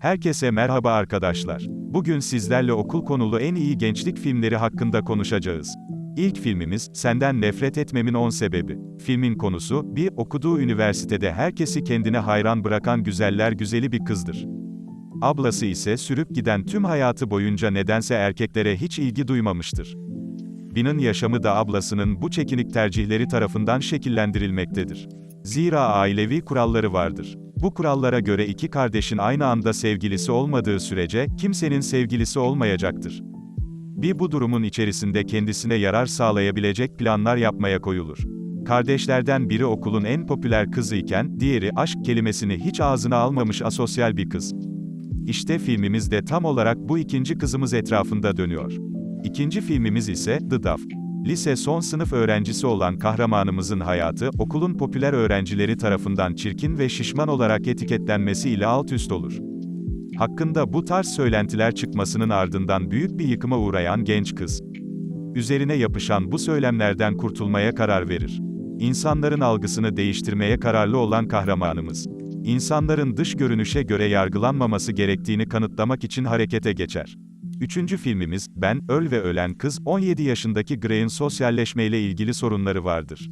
Herkese merhaba arkadaşlar. Bugün sizlerle okul konulu en iyi gençlik filmleri hakkında konuşacağız. İlk filmimiz, Senden Nefret Etmemin 10 Sebebi. Filmin konusu, bir, okuduğu üniversitede herkesi kendine hayran bırakan güzeller güzeli bir kızdır. Ablası ise sürüp giden tüm hayatı boyunca nedense erkeklere hiç ilgi duymamıştır. Bin'in yaşamı da ablasının bu çekinik tercihleri tarafından şekillendirilmektedir. Zira ailevi kuralları vardır. Bu kurallara göre iki kardeşin aynı anda sevgilisi olmadığı sürece, kimsenin sevgilisi olmayacaktır. Bir bu durumun içerisinde kendisine yarar sağlayabilecek planlar yapmaya koyulur. Kardeşlerden biri okulun en popüler kızı iken, diğeri aşk kelimesini hiç ağzına almamış asosyal bir kız. İşte filmimiz de tam olarak bu ikinci kızımız etrafında dönüyor. İkinci filmimiz ise The Duff. Lise son sınıf öğrencisi olan kahramanımızın hayatı, okulun popüler öğrencileri tarafından çirkin ve şişman olarak etiketlenmesiyle alt üst olur. Hakkında bu tarz söylentiler çıkmasının ardından büyük bir yıkıma uğrayan genç kız. Üzerine yapışan bu söylemlerden kurtulmaya karar verir. İnsanların algısını değiştirmeye kararlı olan kahramanımız. İnsanların dış görünüşe göre yargılanmaması gerektiğini kanıtlamak için harekete geçer. Üçüncü filmimiz, Ben, Öl ve Ölen Kız, 17 yaşındaki Gray'in sosyalleşmeyle ilgili sorunları vardır.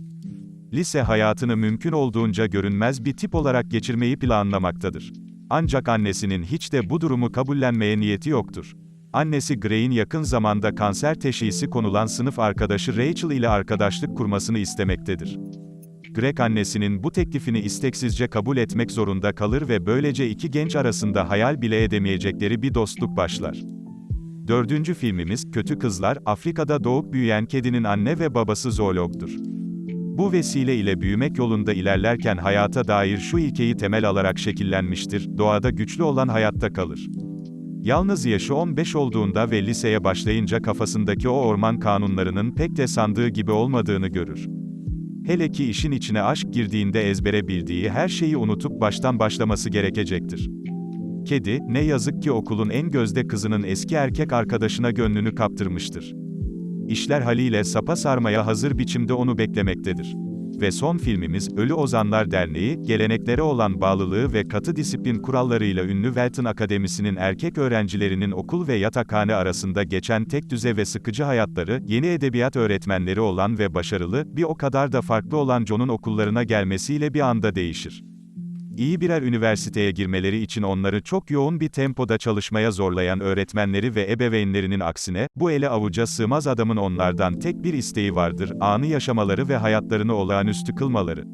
Lise hayatını mümkün olduğunca görünmez bir tip olarak geçirmeyi planlamaktadır. Ancak annesinin hiç de bu durumu kabullenmeye niyeti yoktur. Annesi Gray'in yakın zamanda kanser teşhisi konulan sınıf arkadaşı Rachel ile arkadaşlık kurmasını istemektedir. Greg annesinin bu teklifini isteksizce kabul etmek zorunda kalır ve böylece iki genç arasında hayal bile edemeyecekleri bir dostluk başlar. Dördüncü filmimiz, Kötü Kızlar, Afrika'da doğup büyüyen kedinin anne ve babası zoologdur. Bu vesile ile büyümek yolunda ilerlerken hayata dair şu ilkeyi temel alarak şekillenmiştir, doğada güçlü olan hayatta kalır. Yalnız yaşı 15 olduğunda ve liseye başlayınca kafasındaki o orman kanunlarının pek de sandığı gibi olmadığını görür. Hele ki işin içine aşk girdiğinde ezbere bildiği her şeyi unutup baştan başlaması gerekecektir. Kedi, ne yazık ki okulun en gözde kızının eski erkek arkadaşına gönlünü kaptırmıştır. İşler haliyle sapa sarmaya hazır biçimde onu beklemektedir. Ve son filmimiz, Ölü Ozanlar Derneği, geleneklere olan bağlılığı ve katı disiplin kurallarıyla ünlü Welton Akademisi'nin erkek öğrencilerinin okul ve yatakhane arasında geçen tek düze ve sıkıcı hayatları, yeni edebiyat öğretmenleri olan ve başarılı, bir o kadar da farklı olan John'un okullarına gelmesiyle bir anda değişir. İyi birer üniversiteye girmeleri için onları çok yoğun bir tempoda çalışmaya zorlayan öğretmenleri ve ebeveynlerinin aksine, bu ele avuca sığmaz adamın onlardan tek bir isteği vardır, anı yaşamaları ve hayatlarını olağanüstü kılmaları.